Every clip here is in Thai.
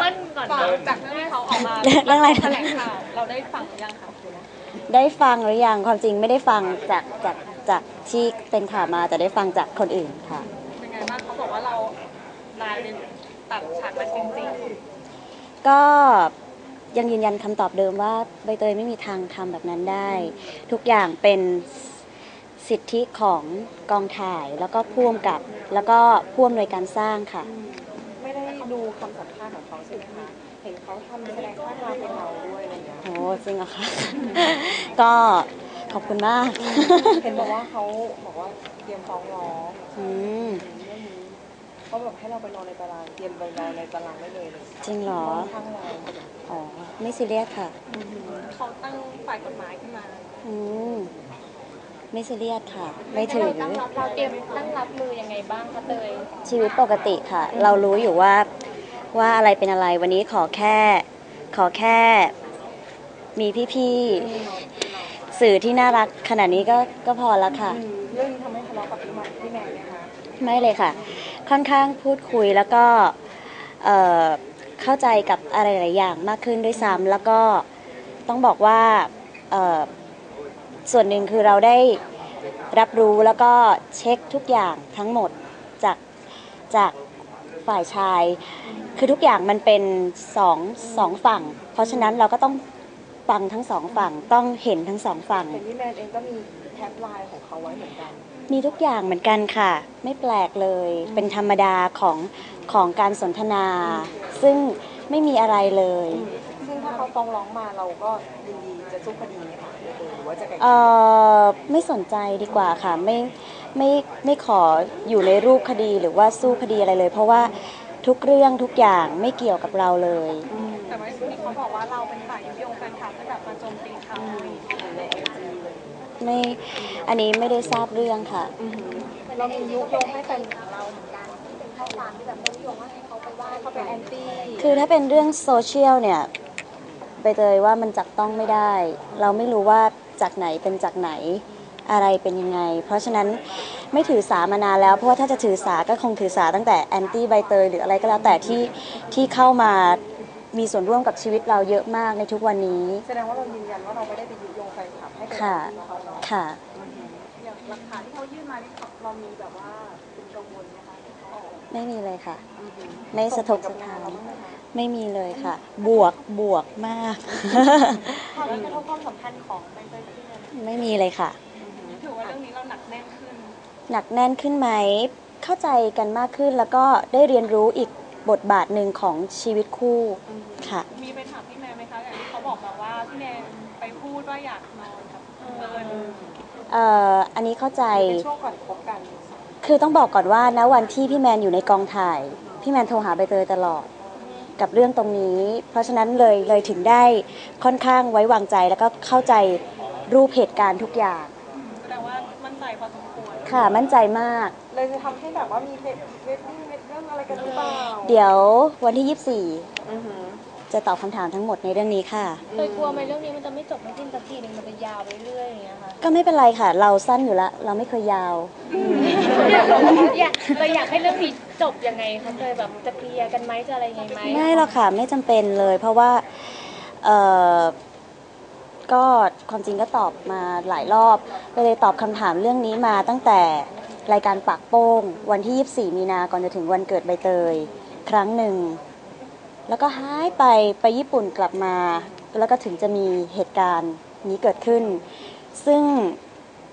เปิ้ลก่อนฟังนะจากเรื่องที่เขาออกมาเรื่องอะไรนะแถลงข่าวเราได้ฟังหรือยังคะได้ฟังหรือยังความจริงไม่ได้ฟังจากจากจากที่เป็นข่าวมาแต่ได้ฟังจากคนอื่นค่ะ เป็นไงบ้างเขาบอกว่าเราลายเป็นตัดฉากมาจริงก็ยังยืนยันคำตอบเดิมว่าใบเตยไม่มีทางทำแบบนั้นได้ ทุกอย่างเป็นสิทธิของกองถ่ายแล้วก็พ่วงกับแล้วก็พ่วงโดยการสร้างค่ะๆไม่ได้ดูคำสัมภาษณ์ของเขาใช่ไหมคะเห็นเขาทำแสดงท่าทางเป็นเราด้วยอะไรอย่างเงี้ยโอ้จริงเหรอคะ ก็ขอบคุณมากเห็นบอกว่าเขาบอกว่าเตรียมฟ้องร้องอืมเรื่องนี้เขาแบบให้เราไปนอนในตารางเตรียมไปนอนในตารางได้เลยเลยจริงเหรอค่อนข้างแรงอ๋อ ไม่ซีเรียสค่ะ เขาตั้งฝ่ายกฎหมายขึ้นมา อืม ไม่ซีเรียสค่ะ ไม่ถือ เราตั้งรับเราเตรียมตั้งรับมือยังไงบ้างคะเตยชีวิตปกติค่ะ เรารู้อยู่ว่าว่าอะไรเป็นอะไรวันนี้ขอแค่ ขอแค่ มีพี่ๆสื่อที่น่ารักขนาดนี้ก็ก็พอแล้วค่ะ เรื่องนี้ทำให้ทะเลาะกับพี่แมนพี่แมนไหมคะไม่เลยค่ะ ค่อนข้างพูดคุยแล้วก็เอ่อเข้าใจกับอะไรหลายอย่างมากขึ้นด้วยซ้ำแล้วก็ต้องบอกว่าเอ่อ ส่วนหนึ่งคือเราได้รับรู้แล้วก็เช็คทุกอย่างทั้งหมดจากจากฝ่ายชาย คือทุกอย่างมันเป็นสองสองฝั่ง เพราะฉะนั้นเราก็ต้องฟังทั้งสองฝั่งต้องเห็นทั้งสองฝั่งเห็นพี่แมนเองก็มีแท็บไลน์ของเขาไว้เหมือนกัน มีทุกอย่างเหมือนกันค่ะ ไม่แปลกเลย เป็นธรรมดาของของการสนทนา ซึ่งไม่มีอะไรเลย ซึ่งถ้าเขา ฟ้องร้องมาเราก็ยินดีจะสู้คดีไหมคะหรือว่าจะไกลเกเอ่ลี่ยอไม่สนใจดีกว่าค่ะไม่ไม่ไม่ขออยู่ในรูปคดีหรือว่าสู้คดีอะไรเลย เพราะว่าทุกเรื่องทุกอย่างไม่เกี่ยวกับเราเลย แต่ว่าที่เขาบอกว่าเราเป็นฝ่ายยุยงแฟนคลับให้แบบมาโจมตีเขาในไอจีเลยไม่อันนี้ไม่ได้ทราบเรื่องค่ะ เรามียุยงให้แฟนของเราเหมือนกันเป็นข้อความที่แบบยุยงว่าให้เขาไปว่าเขาเป็นแอนตี้คือถ้าเป็นเรื่องโซเชียลเนี่ย ใบเตยว่ามันจับต้องไม่ได้ เราไม่รู้ว่าจากไหนเป็นจากไหนอะไรเป็นยังไง เพราะฉะนั้นไม่ถือสามานานแล้ว เพราะว่าถ้าจะถือสาก็คงถือสาตั้งแต่แอนตี้ใบเตยหรืออะไรก็แล้วแต่ที่ที่เข้ามามีส่วนร่วมกับชีวิตเราเยอะมากในทุกวันนี้ แสดงว่าเรายืนยันว่าเราไม่ได้ไปยุยงแฟนคลับให้ไปค่ะเขาเนาะค่ะ อย่างหลักฐานที่เขายื่นมาที่เรามีแบบว่าเป็นกังวลนะคะที่เขาออก ไม่มีเลยค่ะ ไม่สะทกสะท้านส่งผลกับงเรบ้งไหมคะไม่มีเลยค่ะ บวกบวกมากความกระทบความสัมพันธ์ของใบเตยกับพี่แมนไม่มีเลยค่ะถือว่าเรื่องนี้เราหนักแน่นขึ้น หนักแน่นขึ้นไหมเข้าใจกันมากขึ้นแล้วก็ได้เรียนรู้อีกบทบาทหนึ่งของชีวิตคู่ค่ะมีไปถามพี่แมนไหมคะอย่างที่เขาบอกมาว่าพี่แมนไปพูดว่าอยากนอนกับเอิญเอ่ออันนี้เข้าใจเป็นช่วงก่อนคบกัน คือต้องบอกก่อนว่าณวันที่พี่แมนอยู่ในกองถ่าย พี่แมนโทรหาใบเตยตลอดกับเรื่องตรงนี้ เพราะฉะนั้นเลยเลยถึงได้ค่อนข้างไว้วางใจแล้วก็เข้าใจรูปเหตุการณ์ทุกอย่างแสดงว่ามั่นใจพอสมควร ค่ะมั่นใจมาก เลยจะทำให้แบบว่ามีเวดเวดดิ้งเวดเรื่องอะไรกันหรือเปล่าเดี๋ยววันที่อือหือ24 จะตอบคำถามทั้งหมดในเรื่องนี้ค่ะเตยกลัวไหมเรื่องนี้มันจะไม่จบไม่สิ้นสักทีหนึงมันจะยาวไปเรื่อยอย่างเงี้ยค่ะก็ไม่เป็นไรค่ะ เราสั้นอยู่แล้วเราไม่เคยยาว อยากเราอยากให้เรื่องนี้จบยังไงคะเตยแบบจะเคลียร์กันไหมจะอะไรยังไงไหมไม่หรอกค่ะไม่จำเป็นเลย เพราะว่าเออก็ความจริงก็ตอบมาหลายรอบไปเลยตอบคำถามเรื่องนี้มาตั้งแต่รายการปากโป้ง วันที่ 24 มีนาก่อนจะถึงวันเกิดใบเตย ครั้งหนึ่ง แล้วก็หายไปไปญี่ปุ่นกลับมา แล้วก็ถึงจะมีเหตุการณ์นี้เกิดขึ้น ซึ่ง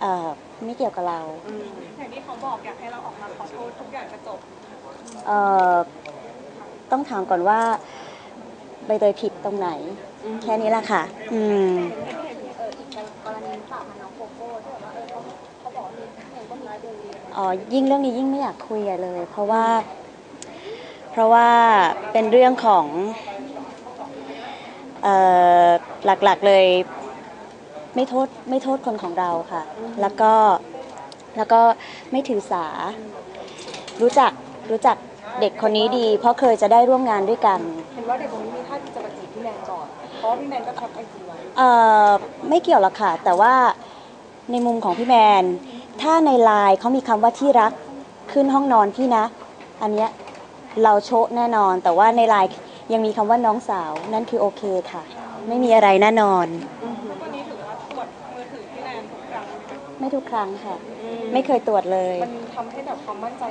เอ่อไม่เกี่ยวกับเราอย่างที่เขาบอกอยากให้เราออกมาขอโทษทุกอย่างจะจบเอ่อต้องถามก่อนว่าใบเตยผิดตรงไหน แค่นี้แหละค่ะ อืมอ๋อยิ่งเรื่องนี้ยิ่งไม่อยากคุยอะเลย เพราะว่าเพ ราะว่าเป็นเรื่องของเอ่อหลักๆเลยไม่โทษไม่โทษคนของเราค่ะ แล้วก็แล้วก็ไม่ถือสา รู้จักรู้จักเด็กคนนี้ดี เพราะเคยจะได้ร่วมงานด้วยกัน เห็นว่าเด็กคนนี้มีท่าทีจะมาจีบพี่แมนก่อน เพราะว่าพี่แมนก็แคปไอจีไว้เอ่อไม่เกี่ยวหรอกค่ะ แต่ว่าในมุมของพี่แมน ถ้าในไลน์เขามีคำว่าที่รักขึ้นห้องนอนพี่นะ อันเนี้ย เราโชะแน่นอน แต่ว่าในไลน์ยังมีคำว่าน้องสาว นั่นคือโอเคค่ะ ไม่มีอะไรแน่นอน วันนี้ถือว่าตรวจมือถือพี่แนนทุกครั้งไม่ทุกครั้งค่ะ ไม่เคยตรวจเลย มันทำให้แบบความมั่นใจ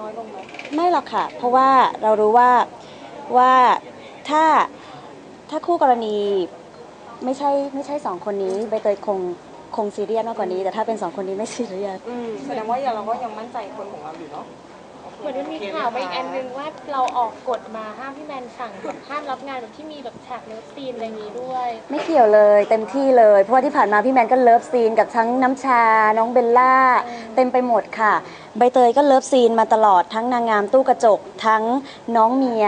น้อยลงไหมไม่หรอกค่ะ เพราะว่าเรารู้ว่าว่าถ้าถ้าคู่กรณีไม่ใช่ไม่ใช่สองคนนี้ใบเตยคงคงซีเรียสมากกว่านี้ แต่ถ้าเป็นสองคนนี้ไม่ซีเรียสอืมแสดงว่าอย่างเราก็ยังมั่นใจคนของเราอยู่เนาะ เหมือนมันมีข่าวไปอีกอันนึงว่าเราออกกฎมาห้ามพี่แมนสั่งห้ามรับงานแบบที่มีแบบฉากเลิฟซีนอะไรอย่างนี้ด้วยไม่เกี่ยวเลยเต็มที่เลย เพราะว่าที่ผ่านมาพี่แมนก็เลิฟซีนกับทั้งน้ำชา น้องเบลล่า เต็มไปหมดค่ะ ใบเตยก็เลิฟซีนมาตลอดทั้งนางงามตู้กระจก ทั้งน้องเมีย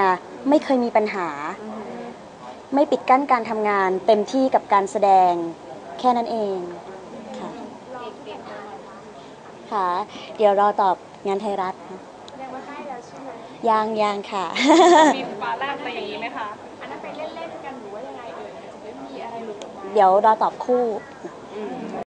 ไม่เคยมีปัญหา ไม่ปิดกั้นการทำงาน เต็มที่กับการแสดง แค่นั้นเองค่ะค่ะเดี๋ยวรอตอบงานไทยรัฐค่ะ ยังยังค่ะ มีฟ้าแลบอะไรอย่างนี้ไหมคะ อันนั้นไปเล่นๆกันหรือว่ายังไงเอ่ยจะไม่มีอะไรหลุดออกมา เดี๋ยวรอตอบคู่